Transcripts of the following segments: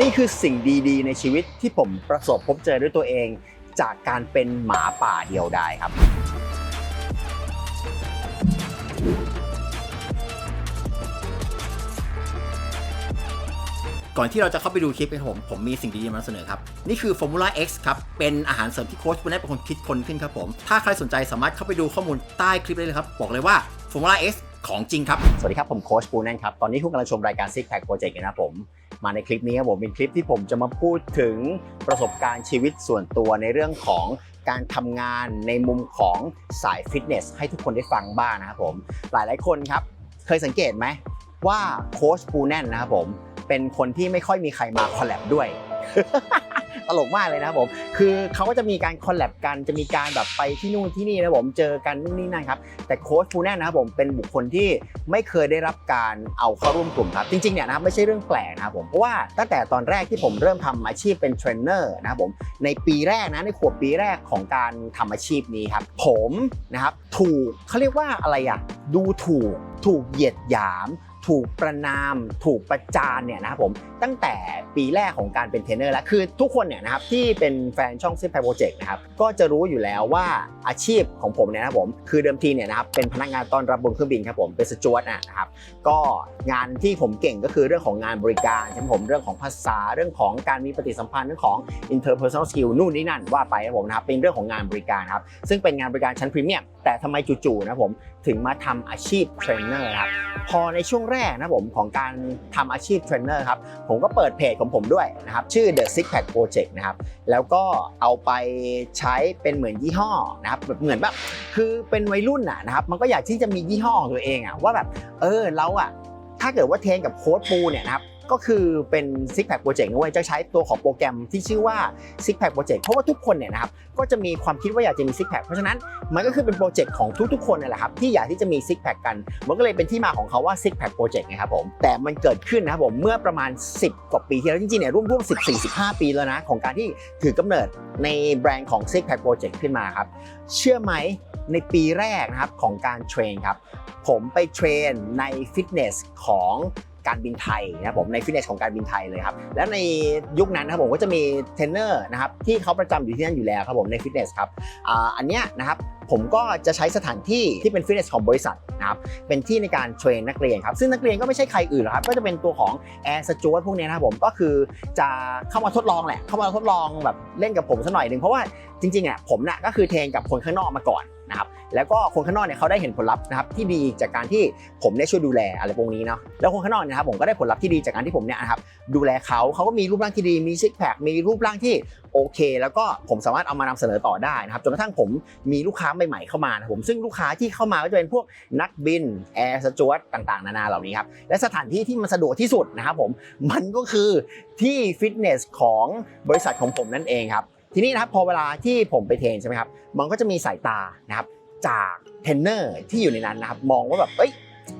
นี่คือสิ่งดีๆ ในชีวิตที่ผมประสบพบเจอด้วยตัวเอง จากการเป็นหมาป่าเดียวดายครับ ก่อนที่เราจะเข้าไปดูคลิปกันผมผมมีสิ่งดีๆมานำเสนอครับ นี่คือ Formula X ครับ เป็นอาหารเสริมที่โค้ชบุญได้เป็นคนคิดค้นขึ้นครับผม ถ้าใครสนใจสามารถเข้าไปดูข้อมูลใต้คลิปได้เลยครับ บอกเลยว่า Formula X ของจริงครับ สวัสดีครับ ผมโค้ชปูแน่นครับ ตอนนี้คุณกำลังชมรายการ Six Pack Project นะครับผม มาในคลิปนี้ครับผมเป็นคลิปที่ผมจะมาพูดถึงประสบการณ์ชีวิตส่วนตัวในเรื่องของการทำงานในมุมของสายฟิตเนสให้ทุกคนได้ฟังบ้างนะครับผมหลายๆคนครับเคยสังเกตไหมว่าโค้ชปูแน่นนะครับผมเป็นคนที่ไม่ค่อยมีใครมาคอลแลบด้วย ตลกมากเลยนะครับผม คือเขาก็จะมีการคอลแลบกันจะมีการแบบไปที่นู่นที่นี่นะครับผมเจอกันนู่นนี่นั่นครับ แต่โค้ชฟูแน่นะครับผมเป็นบุคคลที่ไม่เคยได้รับการเอาเข้าร่วมกลุ่มครับ จริงๆเนี่ยนะครับไม่ใช่เรื่องแปลกนะครับผมเพราะว่าตั้งแต่ตอนแรกที่ผมเริ่มทำอาชีพเป็นเทรนเนอร์นะครับผมในปีแรกนะในขวบปีแรกของการทำอาชีพนี้ครับ ผมนะครับถูกเขาเรียกว่าอะไรอะดูถูกถูกเหยียดหยาม ถูกประนามถูกประจานเนี่ยนะครับผมตั้งแต่ปีแรกของการเป็นเทรนเนอร์แล้วคือทุกคนเนี่ยนะครับที่เป็นแฟนช่องซิปไพโปรเจกต์นะครับก็จะรู้อยู่แล้วว่าอาชีพของผมเนี่ยนะครับผมคือเดิมทีเนี่ยนะครับเป็นพนักงานต้อนรับบนเครื่องบินครับผมเป็นสจวตนะครับก็งานที่ผมเก่งก็คือเรื่องของงานบริการใช่ไหมผมเรื่องของภาษาเรื่องของการมีปฏิสัมพันธ์เรื่องของ interpersonal skill นู่นนี่นั่นว่าไปครับผมนะครับเป็นเรื่องของงานบริการครับซึ่งเป็นงานบริการชั้นพรีเมียมแต่ทำไมจู่ๆนะผมถึงมาทำอาชีพเทรนเนอร์ครับพอในช่วงแรกนะผมของการทำอาชีพเทรนเนอร์ครับผมก็เปิดเพจของผมด้วยนะครับชื่อ The Six Pack Project นะครับแล้วก็เอาไปใช้เป็นเหมือนยี่ห้อนะครับแบบเหมือนแบบคือเป็นวัยรุ่นอะนะครับมันก็อยากที่จะมียี่ห้อของตัวเองอะว่าแบบเออเราอะถ้าเกิดว่าเทรนกับโค้ดปูเนี่ยนะครับ ก็คือเป็น Six Pack Project ด้วยจะใช้ตัวของโปรแกรมที่ชื่อว่า Six Pack Project เพราะว่าทุกคนเนี่ยนะครับก็จะมีความคิดว่าอยากจะมี Six Pack เพราะฉะนั้นมันก็คือเป็นโปรเจกต์ของทุกๆคนนั่นแหละครับที่อยากที่จะมีซิกแพคกัน มันก็เลยเป็นที่มาของเขาว่าซิกแพคโปรเจกต์นะครับผมแต่มันเกิดขึ้นนะครับผมเมื่อประมาณ 10 กว่าปีที่แล้วจริงๆเนี่ยร่วมๆ14 15 ปีแล้วนะของการที่ถือกำเนิดในแบรนด์ของซิกแพคโปรเจกต์ขึ้นมาครับเชื่อไหมในปีแรกนะครับของการเทรนครับผมไปเทรนในฟิตเนสของ การบินไทยนะครับผมในฟิตเนสของการบินไทยเลยครับแล้วในยุคนั้นนะครับผมก็จะมีเทรนเนอร์นะครับที่เขาประจำอยู่ที่นั่นอยู่แล้วครับผมในฟิตเนสครับอ,อันเนี้ยนะครับ ผมก็จะใช้สถานที่ที่เป็นฟิตเนสของบริษัทนะครับเป็นที่ในการเทรนนักเรียนครับซึ่งนักเรียนก็ไม่ใช่ใครอื่นหรอกครับก็จะเป็นตัวของแอร์สจวตพวกนี้นะครับผมก็คือจะเข้ามาทดลองแหละเข้ามาทดลองแบบเล่นกับผมสักหน่อยหนึ่งเพราะว่าจริงๆอะผมน่ะก็คือเทรนกับคนข้างนอกมาก่อนนะครับแล้วก็คนข้างนอกเนี่ยเขาได้เห็นผลลัพธ์นะครับที่ดีจากการที่ผมได้ช่วยดูแลอะไรพวกนี้เนาะแล้วคนข้างนอกเนยนะครับผมก็ได้ผลลัพธ์ที่ดีจากการที่ผมเนี่ยนะครับดูแลเขาเขาก็มีรูปร่างที่ดีมีซิกแพคมีรูปร่างที่ โอเค แล้วก็ผมสามารถเอามานำเสนอต่อได้นะครับจนกระทั่งผมมีลูกค้าใหม่ๆเข้ามานะครับผมซึ่งลูกค้าที่เข้ามาก็จะเป็นพวกนักบินแอร์สจวตต่างๆ นานาเหล่านี้ครับและสถานที่ที่มันสะดวกที่สุดนะครับผมมันก็คือที่ฟิตเนสของบริษัทของผมนั่นเองครับทีนี้นะครับพอเวลาที่ผมไปเทรนใช่ไหมครับมันก็จะมีสายตานะครับจากเทรนเนอร์ที่อยู่ในนั้นนะครับมองว่าแบบเอ้ย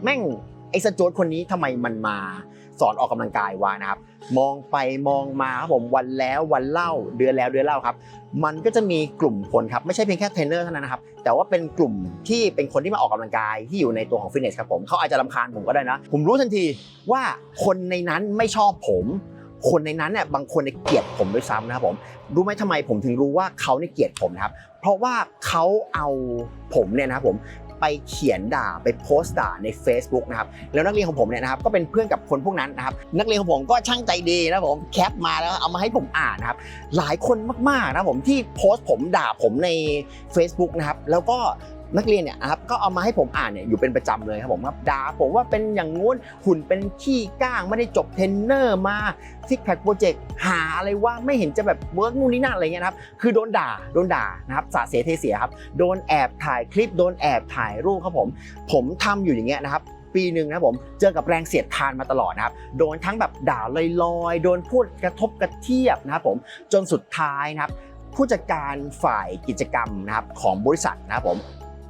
แม่งไอ้สจวตคนนี้ทำไมมันมา สอนออกกำลังกายวะนะครับ มองไปมองมาครับผมวันแล้ววันเล่าเดือนแล้วเดือนเล่าครับ มันก็จะมีกลุ่มคนครับไม่ใช่เพียงแค่เทรนเนอร์เท่านั้นนะครับแต่ว่าเป็นกลุ่มที่เป็นคนที่มาออกกำลังกายที่อยู่ในตัวของฟิตเนสครับผมเขาอาจจะรำคาญผมก็ได้นะ ผมรู้ทันทีว่าคนในนั้นไม่ชอบผมคนในนั้นเนี่ยบางคนเกลียดผมด้วยซ้ำนะครับผมรู้ไหมทำไมผมถึงรู้ว่าเขาเนี่ยเกลียดผมนะครับ เพราะว่าเขาเอาผมเนี่ยนะครับผม ไปเขียนด่าไปโพสต์ด่าใน Facebook นะครับแล้วนักเรียนของผมเนี่ยนะครับก็เป็นเพื่อนกับคนพวกนั้นนะครับนักเรียนของผมก็ช่างใจดีนะผมแคปมาแล้วเอามาให้ผมอ่านนะครับหลายคนมากๆนะผมที่โพสต์ผมด่าผมใน Facebook นะครับแล้วก็ นักเรียนเนี่ยนะครับก็เอามาให้ผมอ่านเนี่ยอยู่เป็นประจำเลยครับผมครับด่าผมว่าเป็นอย่างงู้นหุ่นเป็นขี้ก้างไม่ได้จบเทรนเนอร์มาซิกแพคโปรเจกต์หาอะไรว่าไม่เห็นจะแบบเวิร์กนู่นนี่นั่นอะไรเงี้ยนะครับคือโดนด่าโดนด่านะครับสาเสียเทเสียครับโดนแอบถ่ายคลิปโดนแอบถ่ายรูปครับผม ผมทำอยู่อย่างเงี้ยนะครับปีหนึ่งนะผมเจอกับแรงเสียดทานมาตลอดนะครับโดนทั้งแบบด่าลอยๆ โดนพูดกระทบกระเทียบนะครับผมจนสุดท้ายนะครับผู้จัดการฝ่ายกิจกรรมนะครับของบริษัทนะครับผม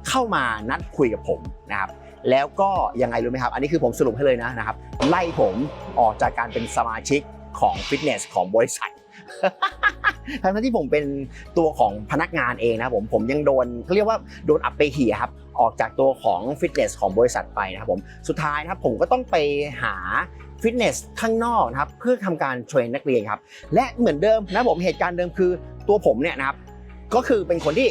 เข้ามานัดคุยกับผมนะครับแล้วก็ยังไงรู้ไหมครับ อันนี้คือผมสรุปให้เลยนะนะครับ ไล่ผมออกจากการเป็นสมาชิกของฟิตเนสของบริษัททั้งที่ผมเป็นตัวของพนักงานเองนะผมผมยังโดนเขาเรียกว่าโดนอัปเปเหียครับออกจากตัวของฟิตเนสของบริษัทไปนะครับผมสุดท้ายนะครับผมก็ต้องไปหาฟิตเนสข้างนอกนะครับเพื่อทำการเทรนนักเรียนครับและเหมือนเดิมนะผมเหตุการณ์เดิมคือตัวผมเนี่ยนะครับ ก็คือเป็นคนที่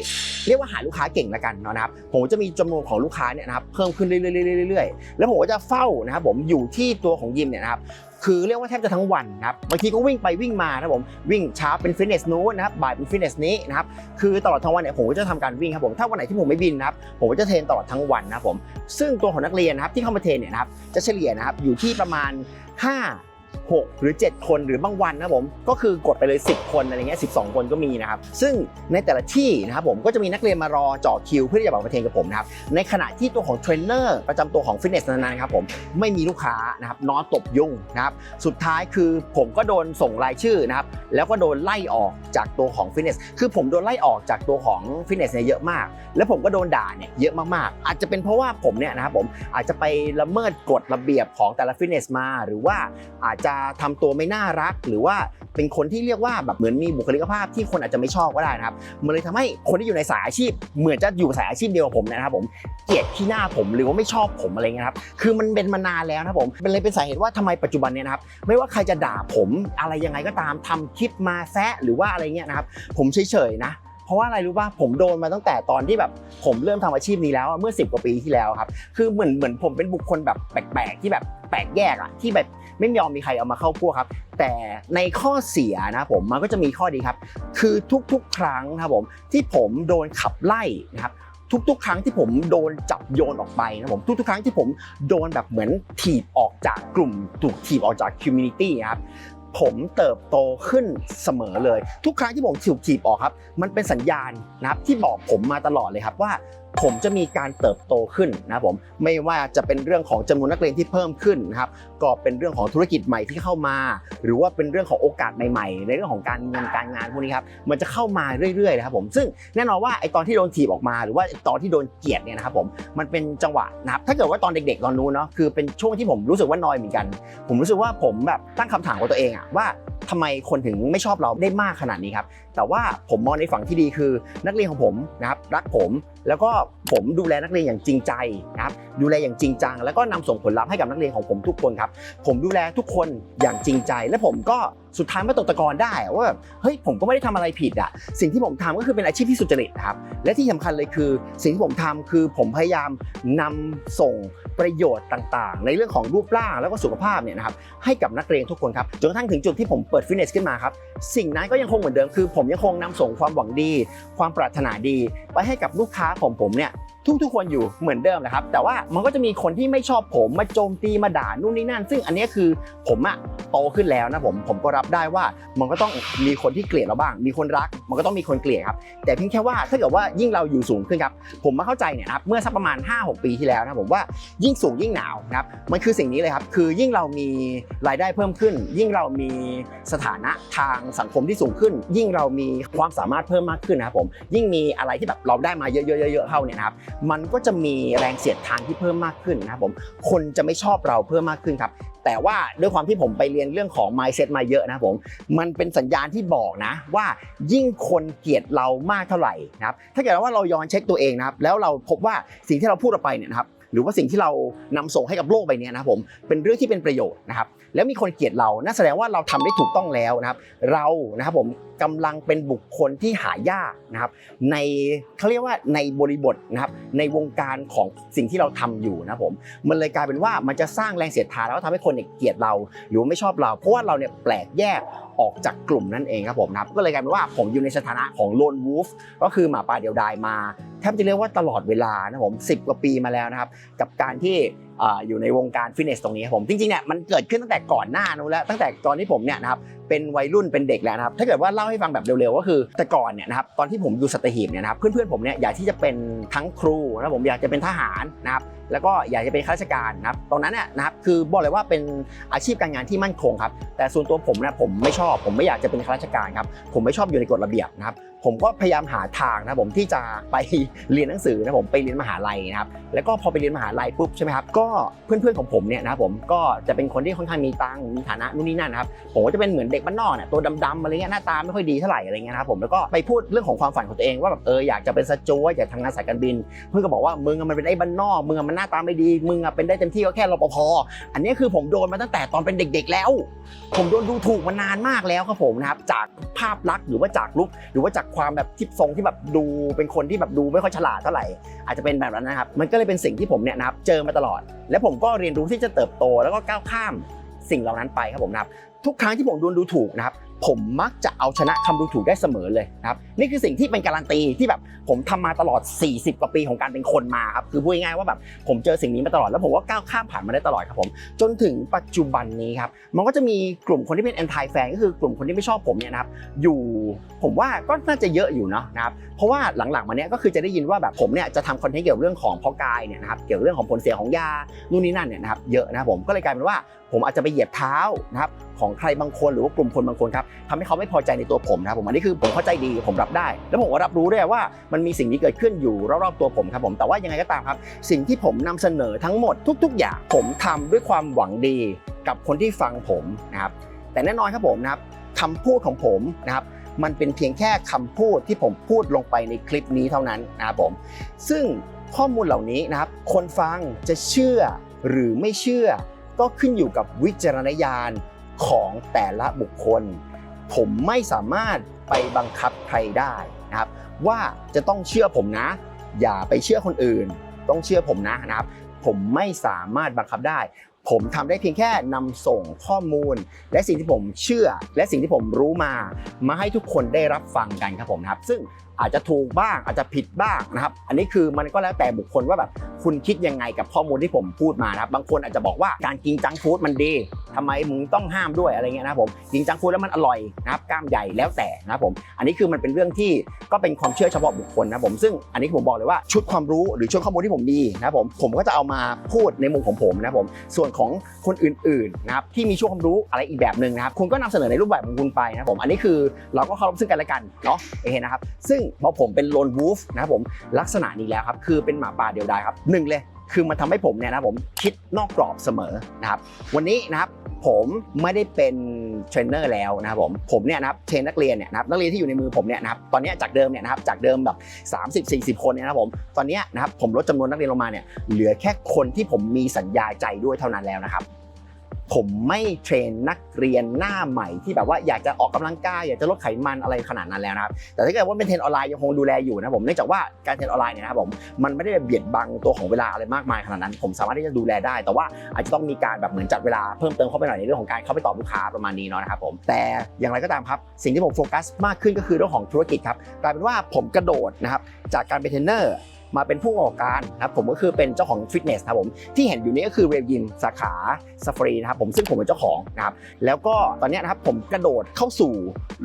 เรียกว่าหาลูกค้าเก่งละกันเนาะนะครับผมจะมีจำนวนของลูกค้าเนี่ยนะครับเพิ่มขึ้นเรื่อยๆเรื่อยๆแล้วผมก็จะเฝ้านะครับผมอยู่ที่ตัวของยิมเนี่ยนะครับคือเรียกว่าแทบจะทั้งวันนะครับบางทีก็วิ่งไปวิ่งมานะครับผมวิ่งเช้าเป็นฟิตเนสนู้นนะครับบ่ายเป็นฟิตเนสนี้นะครับคือตลอดทั้งวันเนี่ยผมก็จะทำการวิ่งครับผมถ้าวันไหนที่ผมไม่บินนะครับผมก็จะเทรนตลอดทั้งวันนะครับผมซึ่งตัวของนักเรียนนะครับที่เข้ามาเทรนเนี่ยนะครับจะเฉลี่ยนะครับอยู่ที่ประมาณ 5 6 หรือ 7 คนหรือบางวันนะผมก็คือกดไปเลย 10 คนอะไรเงี้ย12 คนก็มีนะครับ ซึ่งในแต่ละที่นะครับผมก็จะมีนักเรียนมารอจ่อคิว เพื่อที่จะมาเทรนกับผมนะครับในขณะที่ตัวของเทรนเนอร์ประจำตัวของฟิตเนสนั้นๆครับผมไม่มีลูกค้านะครับนอนตบยุ่งนะครับสุดท้ายคือผมก็โดนส่งรายชื่อนะครับแล้วก็โดนไล่ออกจากตัวของฟิตเนสคือผมโดนไล่ออกจากตัวของฟิตเนสเนี่ยเยอะมาก แล้วผมก็โดนด่าเนี่ยเยอะมากๆ อาจจะเป็นเพราะว่าผมเนี่ยนะครับผมอาจจะไปละเมิดกฎระเบียบของแต่ละฟิตเนสมา หรือว่าอาจจะทำตัวไม่น่ารัก หรือว่าเป็นคนที่เรียกว่าแบบเหมือนมีบุคลิกภาพที่คนอาจจะไม่ชอบก็ได้นะครับมันเลยทำให้คนที่อยู่ในสายอาชีพ เหมือนจะอยู่สายอาชีพเดียวกับผมนะครับผมเกลียดที่หน้าผมหรือว่าไม่ชอบผมอะไรเงี้ยครับคือมันเป็นมานานแล้วนะครับผมเป็นเลยเป็นสาเหตุว่าทำไมปัจจุบันเนี่ยนะครับไม่ว่าใครจะด่าผมอะไรยังไงก็ตามทำคลิปมาแซะหรือว่าอะไรเงี้ยนะครับผมเฉยๆนะเพราะว่าอะไรรู้ป่ะผมโดนมาตั้งแต่ตอนที่แบบผมเริ่มทำอาชีพนี้แล้วเมื่อ 10 กว่าปีที่แล้วครับ คือเหมือนเหมือนผมเป็นบุคคลแบบแปลกๆที่แบบแปลกแยกอะที่แบบ ไม่ยอมมีใครเอามาเข้าพวกครับ แต่ในข้อเสียนะผมมันก็จะมีข้อดีครับ คือทุกๆ ครั้งนะครับผมที่ผมโดนขับไล่นะครับทุกๆ ครั้งที่ผมโดนจับโยนออกไปนะผมทุกๆ ครั้งที่ผมโดนแบบเหมือนถีบออกจากกลุ่มถูกถีบออกจากคอมมูนิตี้ครับผมเติบโตขึ้นเสมอเลย ทุกครั้งที่ผมถูกถีบออกครับ มันเป็นสัญญาณนะครับที่บอกผมมาตลอดเลยครับว่า ผมจะมีการเติบโตขึ้นนะครับผมไม่ว่าจะเป็นเรื่องของจำนวนนักเรียนที่เพิ่มขึ้นนะครับก็เป็นเรื่องของธุรกิจใหม่ที่เข้ามา หรือว่าเป็นเรื่องของโอกาสใหม่ๆ ในเรื่องของการเงินการงานพวกนี้ครับมันจะเข้ามาเรื่อยๆนะครับผมซึ่งแน่นอนว่าไอตอนที่โดนถีบออกมา หรือว่าตอนที่โดนเกลียดเนี่ยนะครับผมมันเป็นจังหวะนะครับถ้าเกิดว่าตอนเด็กๆตอนนู้นเนาะคือเป็นช่วงที่ผมรู้สึกว่านอยเหมือนกัน ผมรู้สึกว่าผมแบบตั้งคำถามกับตัวเองอะว่าทำไมคนถึงไม่ชอบเราได้มากขนาดนี้ครับแต่ว่าผมมองในฝั่งที่ดีคือ นักเรียนของผมนะครับรักผมแล้วก็ผมดูแลนักเรียนอย่างจริงใจนะครับดูแลอย่างจริงจัง แล้วก็นำส่งผลลัพธ์ให้กับนักเรียนของผมทุกคนครับผมดูแลทุกคนอย่างจริงใจ และผมก็ สุดท้ายมาตกตะกอนได้ว่าแบบเฮ้ยผมก็ไม่ได้ทำอะไรผิดอะสิ่งที่ผมทำก็คือเป็นอาชีพที่สุจริตนะครับและที่สำคัญเลยคือ สิ่งที่ผมทำคือผมพยายามนำส่งประโยชน์ต่างๆ ในเรื่องของรูปร่างแล้วก็สุขภาพเนี่ยนะครับให้กับนักเรียนทุกคนครับจนกระทั่งถึงจุดที่ผมเปิดฟิตเนสขึ้นมาครับสิ่งนั้นก็ยังคงเหมือนเดิมคือ ผมยังคงนำส่งความหวังดี ความปรารถนาดี ไปให้กับลูกค้าของผมเนี่ย ทุกๆคนอยู่เหมือนเดิมนะครับ แต่ว่ามันก็จะมีคนที่ไม่ชอบผมมาโจมตีมาด่านู่นนี่นั่น ซึ่งอันนี้คือผมอะโตขึ้นแล้วนะผมผมก็รับได้ว่ามันก็ต้องมีคนที่เกลียดเราบ้าง มีคนรัก มันก็ต้องมีคนเกลียดครับ แต่เพียงแค่ว่าถ้าเกิดว่ายิ่งเราอยู่สูงขึ้นครับผมมาเข้าใจเนี่ยนะครับเมื่อสักประมาณ 5-6 ปีที่แล้วนะผมว่ายิ่งสูงยิ่งหนาวนะครับมันคือสิ่งนี้เลยครับคือยิ่งเรามีรายได้เพิ่มขึ้น ยิ่งเรามีสถานะทางสังคมที่สูงขึ้น ยิ่งเรามีความสามารถเพิ่มมากขึ้นนะครับผมยิ่งมีอะไรที่แบบเราได้มาเยอะๆๆเข้าเนี่ยนะครับมันก็จะมีแรงเสียดทานที่เพิ่มมากขึ้นนะครับผมคนจะไม่ชอบเราเพิ่มมากขึ้นครับแต่ว่าด้วยความที่ผมไปเรียนเรื่องของ mindset มาเยอะนะครับผมมันเป็นสัญญาณที่บอกนะว่ายิ่งคนเกลียดเรามากเท่าไหร่นะครับถ้าเกิดว่าเราย้อนเช็คตัวเองนะครับแล้วเราพบว่าสิ่งที่เราพูดออกไปเนี่ยนะครับหรือว่าสิ่งที่เรานำส่งให้กับโลกใบนี้นะครับผมเป็นเรื่องที่เป็นประโยชน์นะครับแล้วมีคนเกลียดเรานั่นแสดงว่าเราทำได้ถูกต้องแล้วนะครับเรานะครับผม กำลังเป็นบุคคลที่หายากนะครับในเขาเรียกว่าในบริบทนะครับในวงการของสิ่งที่เราทำอยู่นะผมมันเลยกลายเป็นว่ามันจะสร้างแรงเสียดทานแล้วก็ทำให้คนเกลียดเรา หรือว่าไม่ชอบเรา เพราะว่าเราเนี่ยแปลกแยกออกจากกลุ่มนั่นเองครับผมนะครับก็เลยกลายเป็นว่าผมอยู่ในสถานะของโลนวูฟก็คือหมาป่าเดียวดายมาแทบจะเรียกว่าตลอดเวลานะผม10 กว่าปีมาแล้วนะครับ กับการที่อยู่ในวงการฟิตเนสตรงนี้ครับผมจริงๆเนี่ยมันเกิดขึ้นตั้งแต่ก่อนหน้านู้นแล้วตั้งแต่ตอนที่ผมเนี่ยนะครับเป็นวัยรุ่นเป็นเด็กแล้วนะครับถ้าเกิดว่าเล่าให้ฟังแบบเร็วๆก็คือแต่ก่อนเนี่ยนะครับตอนที่ผมอยู่สัตหีบเนี่ยนะครับเพื่อนๆผมเนี่ยอยากที่จะเป็นทั้งครูนะผมอยากจะเป็นทหารนะครับแล้วก็อยากจะเป็นข้าราชการนะครับตอนนั้นเนี่ยนะครับคือบอกเลยว่าเป็นอาชีพการงานที่มั่นคงครับแต่ส่วนตัวผมเนี่ยผมไม่ชอบ ผมไม่อยากจะเป็นข้าราชการครับผมไม่ชอบอยู่ในกฎระเบียบนะครับ ผมก็พยายามหาทางนะผมที่จะไปเรียนหนังสือนะผมไปเรียนมหาลัยนะครับแล้วก็พอไปเรียนมหาลัยปุ๊บใช่ไหมครับก็เพื่อนๆของผมเนี่ยนะผมก็จะเป็นคนที่ค่อนข้างมีตังมีฐานะนู่นนี่นั่นนะครับผมก็จะเป็นเหมือนเด็กบ้านนอกเนี่ยตัวดำๆอะไรเงี้ยหน้าตาไม่ค่อยดีเท่าไหร่อะไรเงี้ยนะครับผมแล้วก็ไปพูดเรื่องของความฝันของตัวเองว่าแบบเอออยากจะเป็นสจ๊วตอยากทำงานสายการบิน เพื่อนก็บอกว่ามึงมันเป็นไอ้บ้านนอกมึงมันหน้าตาไม่ดีมึงเป็นได้เต็มที่ก็แค่รปภอันนี้คือผมโดนมาตั้งแต่ตอนเป็นเด็ก ๆ แล้ว ผมโดนดูถูกมานานมากแล้วครับผมนะครับจากภาพลักษณ์หรือว่าจากลุกหรือว่าจากความแบบทิปทรงที่แบบดูเป็นคนที่แบบดูไม่ค่อยฉลาดเท่าไหร่อาจจะเป็นแบบนั้นนะครับ มันก็เลยเป็นสิ่งที่ผมเนี่ยนะครับเจอมาตลอด และผมก็เรียนรู้ที่จะเติบโตแล้วก็ก้าวข้ามสิ่งเหล่านั้นไปครับผมนะครับทุกครั้งที่ผมโดนดูถูกนะครับ ผมมักจะเอาชนะคำดูถูกได้เสมอเลยนะครับนี่คือสิ่งที่เป็นการันตีที่แบบผมทำมาตลอด 40 กว่าปีของการเป็นคนมาครับคือพูดง่ายๆว่าแบบผมเจอสิ่งนี้มาตลอดแล้วผมก็ก้าวข้ามผ่านมาได้ตลอดครับผมจนถึงปัจจุบันนี้ครับมันก็จะมีกลุ่มคนที่เป็น anti fan ก็คือกลุ่มคนที่ไม่ชอบผมเนี่ยนะครับอยู่ผมว่าก็น่าจะเยอะอยู่เนาะนะครับเพราะว่าหลังๆมาเนี้ยก็คือจะได้ยินว่าแบบผมเนี่ยจะทำคอนเทนต์เกี่ยวกับเรื่องของพอกายเนี่ยนะครับเกี่ยวกับเรื่องของผลเสียของยานู่นนี่นั่นเนี่ยนะครับเยอะนะครับผมก็เลยกลายเป็นว่าผมอาจจะไปเหยียบเท้านะครับของใครบางคนหรือว่ากลุ่มคนบางคนครับทำให้เขาไม่พอใจในตัวผมนะครับผมอันนี้คือผมเข้าใจดีผมรับได้ แล้วผมก็รับรู้ด้วยว่ามันมีสิ่งนี้เกิดขึ้นอยู่รอบๆตัวผมครับผมแต่ว่ายังไงก็ตามครับ สิ่งที่ผมนำเสนอทั้งหมดทุก ๆ อย่างผมทำด้วยความหวังดีกับคนที่ฟังผมนะครับแต่แน่นอนครับผมนะครับคำพูดของผมนะครับมันเป็นเพียงแค่คำพูดที่ผมพูดลงไปในคลิปนี้เท่านั้นนะครับผม ซึ่งข้อมูลเหล่านี้นะครับ คนฟังจะเชื่อหรือไม่เชื่อ ก็ขึ้นอยู่กับวิจารณญาณของแต่ละบุคคล ผมไม่สามารถไปบังคับใครได้นะครับ ว่าจะต้องเชื่อผมนะ อย่าไปเชื่อคนอื่น ต้องเชื่อผมนะนะครับ ผมไม่สามารถบังคับได้ ผมทำได้เพียงแค่นำส่งข้อมูล และสิ่งที่ผมเชื่อ และสิ่งที่ผมรู้มา มาให้ทุกคนได้รับฟังกันครับผมนะครับ ซึ่งอาจจะถูกบ้างอาจจะผิดบ้างนะครับอันนี้คือมันก็แล้วแต่บุคคลว่าแบบคุณคิดยังไงกับข้อมูลที่ผมพูดมานะครับบางคนอาจจะบอกว่าการกินจังฟู้ดมันดีทำไมมึงต้องห้ามด้วยอะไรเงี้ยนะครับผมกินจังฟู้ดแล้วมันอร่อยนะครับกล้ามใหญ่แล้วแต่นะครับผมอันนี้คือมันเป็นเรื่องที่ก็เป็นความเชื่อเฉพาะบุคคลนะผมซึ่งอันนี้ผมบอกเลยว่าชุดความรู้หรือชุดข้อมูลที่ผมมีนะครับผมผมก็จะเอามาพูดในมุมของผมนะครับผมส่วนของคนอื่นๆนะครับที่มีช่วงความรู้อะไรอีกแบบหนึ่งนะครับคุณก็นำเสนอในรูปแบบของคุณไปนะผมอันนี้คือเราก็เคารพซึ่งกันและกันเนาะโอเคนะครับซึ่งพอผมเป็นโลนวูฟนะครับผมลักษณะนี้แล้วครับคือเป็นหมาป่าเดียวดายครับหนึ่งเลยคือมันทำให้ผมเนี่ยนะผมคิดนอกกรอบเสมอนะครับวันนี้นะครับผมไม่ได้เป็นเทรนเนอร์แล้วนะครับผมผมเนี่ยนะครับเทรนนักเรียนเนี่ยนะครับนักเรียนที่อยู่ในมือผมเนี่ยนะครับตอนนี้จากเดิมเนี่ยนะครับจากเดิมแบบ 30 40 คนเนี่ยนะครับผมตอนนี้นะครับผมลดจำนวนนักเรียนลงมาเนี่ยเหลือแค่คนที่ผมมีสัญญาใจด้วยเท่านั้นแล้วนะครับ ผมไม่เทรนนักเรียนหน้าใหม่ที่แบบว่าอยากจะออกกำลังกาย อยากจะลดไขมันอะไรขนาดนั้นแล้วนะครับ แต่ถ้าเกิดว่าเป็นเทรนออนไลน์ยังคงดูแลอยู่นะผม เนื่องจากว่าการเทรนออนไลน์เนี่ยนะครับผม มันไม่ได้เบียดบังตัวของเวลาอะไรมากมายขนาดนั้น ผมสามารถที่จะดูแลได้ แต่ว่าอาจจะต้องมีการแบบเหมือนจัดเวลาเพิ่มเติมเข้าไปหน่อยในเรื่องของการเข้าไปตอบลูกค้าประมาณนี้เนาะนะครับผม แต่อย่างไรก็ตามครับ สิ่งที่ผมโฟกัสมากขึ้นก็คือเรื่องของธุรกิจครับ กลายเป็นว่าผมกระโดดนะครับจากการเป็นเทรนเนอร์ มาเป็นผู้ประกอบการนะครับผมก็คือเป็นเจ้าของฟิตเนสนะครับผมที่เห็นอยู่นี้ก็คือเรยิมสาขาซาฟรีนะครับผมซึ่งผมเป็นเจ้าของนะครับแล้วก็ตอนนี้นะครับผมกระโดดเข้าสู่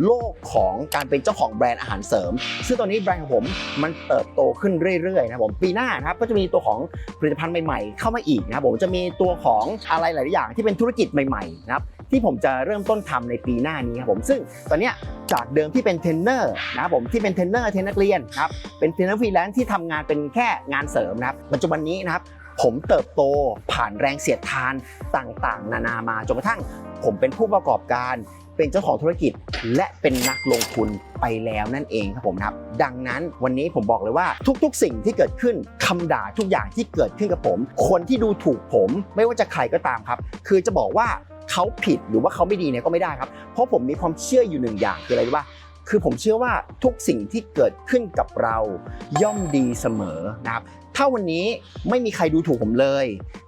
โลกของการเป็นเจ้าของแบรนด์อาหารเสริม ซึ่งตอนนี้แบรนด์ของผมมันเติบโตขึ้นเรื่อยๆนะครับผมปีหน้านะครับก็จะมีตัวของผลิตภัณฑ์ใหม่ๆ เข้ามาอีกนะครับผมจะมีตัวของอะไรหลายๆอย่างที่เป็นธุรกิจใหม่ๆนะครับ ที่ผมจะเริ่มต้นทำในปีหน้านี้ครับผมซึ่งตอนเนี้ยจากเดิมที่เป็นเทรนเนอร์นะครับผมที่เป็นเทรนเนอร์เทรนนักเรียนครับเป็นเทรนเนอร์ฟรีแลนซ์ที่ทำงานเป็นแค่งานเสริมนะครับปัจจุบันนี้นะครับผมเติบโตผ่านแรงเสียดทานต่างๆ นานามาจนกระทั่ง ผมเป็นผู้ประกอบการ เป็นเจ้าของธุรกิจ และเป็นนักลงทุนไปแล้วนั่นเองครับผมนะครับ ดังนั้นวันนี้ผมบอกเลยว่าทุกๆ สิ่งที่เกิดขึ้นคำด่าทุกอย่างที่เกิดขึ้นกับผม คนที่ดูถูกผม ไม่ว่าจะใครก็ตามครับ คือจะบอกว่า เขาผิดหรือว่าเขาไม่ดีเนี่ยก็ไม่ได้ครับ เพราะผมมีความเชื่ออยู่หนึ่งอย่างคืออะไรรู้ป่ะคือผมเชื่อว่าทุกสิ่งที่เกิดขึ้นกับเราย่อมดีเสมอนะครับ ถ้าวันนี้ไม่มีใครดูถูกผมเลย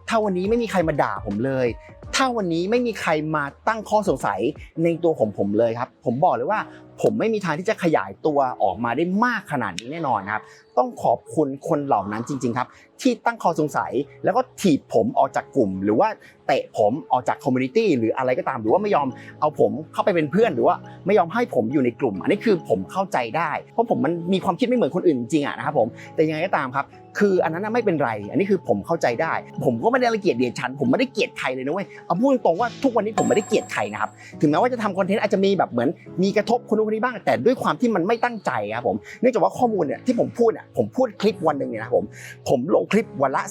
ถ้าวันนี้ไม่มีใครมาด่าผมเลย ถ้าวันนี้ไม่มีใครมาตั้งข้อสงสัยในตัวผมผมเลยครับ ผมบอกเลยว่า ผมไม่มีทางที่จะขยายตัวออกมาได้มากขนาดนี้แน่นอนครับ ต้องขอบคุณคนเหล่านั้นจริง ๆ ครับ ที่ตั้งข้อสงสัยแล้วก็ถีบผมออกจากกลุ่ม หรือว่าเตะผมออกจากคอมมูนิตี้หรืออะไรก็ตาม หรือว่าไม่ยอมเอาผมเข้าไปเป็นเพื่อน หรือว่าไม่ยอมให้ผมอยู่ในกลุ่ม อันนี้คือผมเข้าใจได้ เพราะผมมันมีความคิดไม่เหมือนคนอื่นจริงๆอะนะครับผมแต่ยังไงก็ตามครับ คืออันนั้นไม่เป็นไร อันนี้คือผมเข้าใจได้ ผมก็ไม่ได้รังเกียจเดียดฉัน ผมไม่ได้เกลียดใครเลยนะเว้ย เอาพูดตรงๆว่าทุกวันนี้ผมไม่ได้เกลียดใครนะครับ ถึงแม้ว่าจะทำคอนเทนต์อาจจะมีแบบเหมือนมีกระทบคนนู้นคนนี้บ้าง แต่ด้วยความที่มันไม่ตั้งใจครับผม เนื่องจากว่าข้อมูลเนี่ยที่ผมพูดเนี่ยผมพูดคลิปวันหนึ่งเนี่ยนะผม ผมลงคลิปวันละ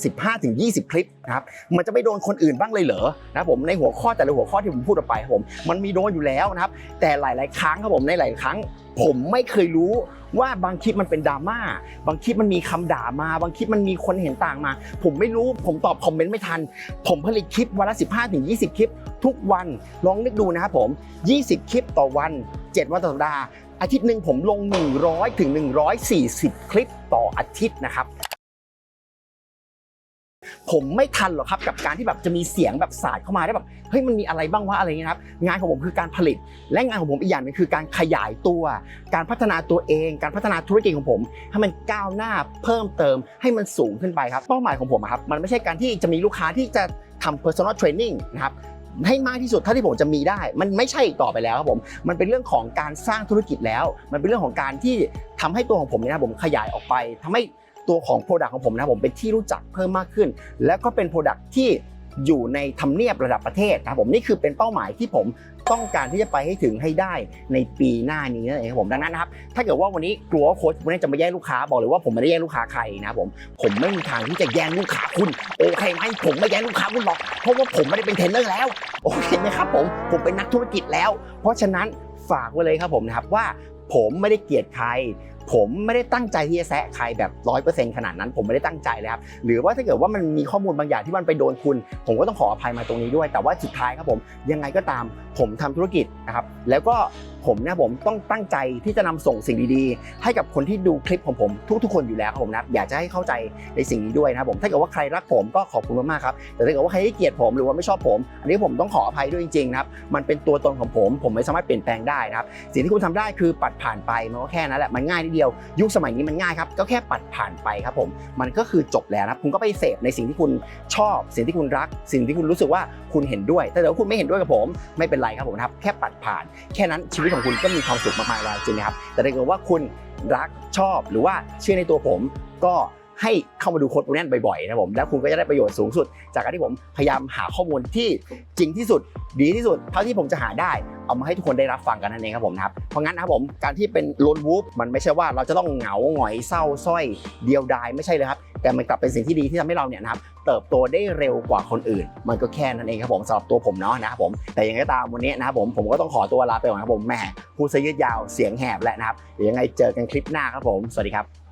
15-20 คลิปนะครับ มันจะไม่โดนคนอื่นบ้างเลยเหรอนะครับผมในหัวข้อแต่ละหัวข้อที่ผมพูดออกไปครับผม มันมีโดนอยู่แล้วนะครับ แต่หลาย ๆ ครั้งครับผมในหลายครั้ง ผมไม่เคยรู้ ว่าบางคลิปมันเป็นดราม่าบางคลิปมันมีคำด่ามา บางคลิปมันมีคนเห็นต่างมา ผมไม่รู้ผมตอบคอมเมนต์ไม่ทัน ผมผลิตคลิปวันละ 15ถึง20 คลิป ทุกวันลองนึกดูนะครับผม 20 คลิปต่อวัน 7 วันต่อสัปดาห์อาทิตย์หนึ่งผมลง 100ถึง140 คลิปต่ออาทิตย์นะครับ ผมไม่ทันหรอกครับกับการที่แบบจะมีเสียงแบบสาดเข้ามาได้แบบเฮ้ยมันมีอะไรบ้างวะอะไรเงี้ยนะครับงานของผมคือการผลิต และงานของผมอีกอย่างหนึงคือการขยายตัว การพัฒนาตัวเอง การพัฒนาธุรกิจของผม ให้มันก้าวหน้าเพิ่มเติมให้มันสูงขึ้นไปครับเป้าหมายของผมครับมันไม่ใช่การที่จะมีลูกค้าที่จะทำ personal training นะครับให้มากที่สุดเท่าที่ผมจะมีได้ มันไม่ใช่อีกต่อไปแล้วครับผม มันเป็นเรื่องของการสร้างธุรกิจแล้ว มันเป็นเรื่องของการที่ทำให้ตัวของผมเนี่ยนะผมขยายออกไปทำให้ ตัวของ Product ของผมนะผมเป็นที่รู้จักเพิ่มมากขึ้น แล้วก็เป็น Product ที่อยู่ในทำเนียบระดับประเทศนะครับผมนี่คือเป็นเป้าหมายที่ผมต้องการที่จะไปให้ถึงให้ได้ในปีหน้านี้นั่นเองครับผมดังนั้นนะครับถ้าเกิดว่าวันนี้กลัวโค้ชคนนี้จะมาแย่งลูกค้าบอกเลยว่าผมไม่ได้แย่งลูกค้าใครนะครับผมผมไม่มีทางที่จะแย่งลูกค้าคุณโอเคไหมผมไม่แย่งลูกค้าคุณหรอกเพราะว่าผมไม่ได้เป็นเทรนเนอร์แล้วโอเคไหมครับผมผมเป็นนักธุรกิจแล้ว เพราะฉะนั้นฝากไว้เลยครับผมนะครับว่าผมไม่ได้เกลียดใคร ผมไม่ได้ตั้งใจที่จะแซะใครแบบร้อยเปอร์เซ็นต์ขนาดนั้น ผมไม่ได้ตั้งใจเลยครับหรือว่าถ้าเกิดว่ามันมีข้อมูลบางอย่างที่มันไปโดนคุณ ผมก็ต้องขออภัยมาตรงนี้ด้วย แต่ว่าสุดท้ายครับผมยังไงก็ตามผมทำธุรกิจนะครับแล้วก็ผมเนะผมต้องตั้งใจที่จะนำส่งสิ่งดีๆ ให้กับคนที่ดูคลิปของผมทุกๆ คนอยู่แล้วครับผมนะอยากจะให้เข้าใจในสิ่งนี้ด้วยนะครับผมถ้าเกิดว่าใครรักผมก็ขอบคุณมากๆครับแต่ถ้าเกิดว่าใครที่เกลียดผมหรือว่าไม่ชอบผม อันนี้ผมต้องขออภัยด้วยจริงๆนะครับมันเป็นตัวตนของผม ผมไม่สามารถเปลี่ยนแปลงได้นะครับสิ่งที่คุณทำได้คือปัดผ่านไปมันก็แค่นั้นแหละมันง่ายนิดเดียว ยุคสมัยนี้มันง่ายครับก็แค่ปัดผ่านไปครับผมมันก็คือจบแล้วนะครับคุณก็ไปเสพในสิ่งที่คุณชอบ สิ่งที่คุณรัก สิ่งที่คุณรู้สึกว่าคุณเห็นด้วย แต่ถ้าเกิดว่าคุณไม่เห็นด้วยกับผมไม่เป็นไรครับผมนะครับแค่ปัดผ่าน แค่นั้นชีวิตของคุณก็มีความสุขมากมายแล้วจริงไหมครับ แต่ถ้าเกิดว่าคุณรักชอบหรือว่าเชื่อในตัวผม ก็ให้เข้ามาดูโค้ดโปรแนนบ่อยๆนะครับผมแล้วคุณก็จะได้ประโยชน์สูงสุด จากการที่ผมพยายามหาข้อมูลที่จริงที่สุด ดีที่สุด เท่าที่ผมจะหาได้ เอามาให้ทุกคนได้รับฟังกันนั่นเองครับผมนะครับเพราะงั้นนะครับผมการที่เป็นโลนวูฟมันไม่ใช่ว่าเราจะต้องเหงาหงอยเศร้าสร้อยเดียวดายไม่ใช่เลยครับ แต่มันกลับเป็นสิ่งที่ดีที่ทำให้เราเนี่ยนะครับเติบโตได้เร็วกว่าคนอื่น มันก็แค่นั้นเองครับผมสำหรับตัวผมเนาะนะครับผมแต่ยังไงก็ตามวันนี้นะครับผมผมก็ต้องขอตัวลาไปก่อนครับผมแหมพูดซะยืดยาวเสียงแหบแหละนะครับเดี๋ยวยังไงเจอกันคลิปหน้าครับผมสวัสดีครับ